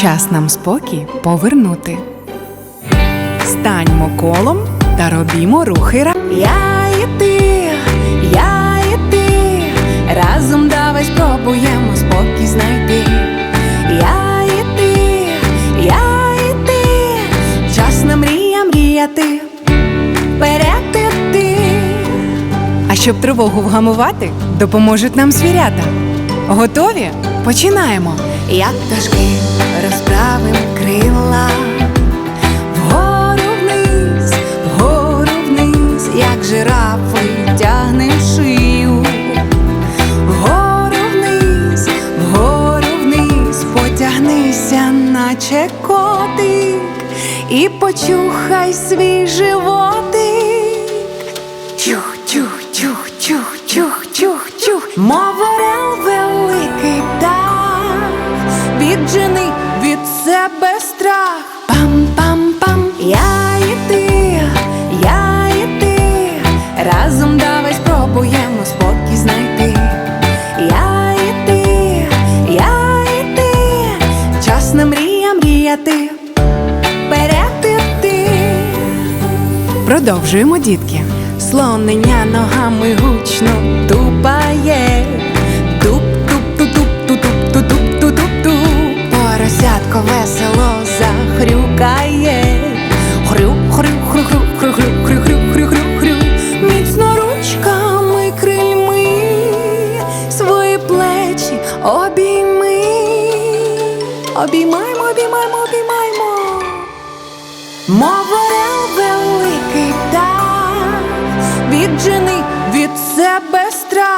Час нам спокій повернути. Станьмо колом та робімо рухи. Я і ти, я і ти, разом давай спробуємо спокій знайти. Я і ти, я і ти, час на мрія мріяти, вперед іти. А щоб тривогу вгамувати, допоможуть нам звірята. Готові? Починаємо. Як пташки розправим крила, вгору вниз, вгору вниз, як жирафи тягнем шию, вгору вниз, вгору вниз, потягнися, наче котик, і почухай свій животик. Чух, чух, чух, чух, чух, чух, чух, мов орел великий птах, себе страх. Пам-пам-пам, я і ти, я і ти, разом давай спробуємо спокій знайти. Я і ти, я і ти, час на мрія мріяти, вперед іти. Продовжуємо, дітки. Слонення ногами гучно тупає. Хрю. Міцно ручками крильми свої плечі обійми. Обіймаймо, обіймаймо, обіймаймо. Мов великий птах, віджени від себе страх.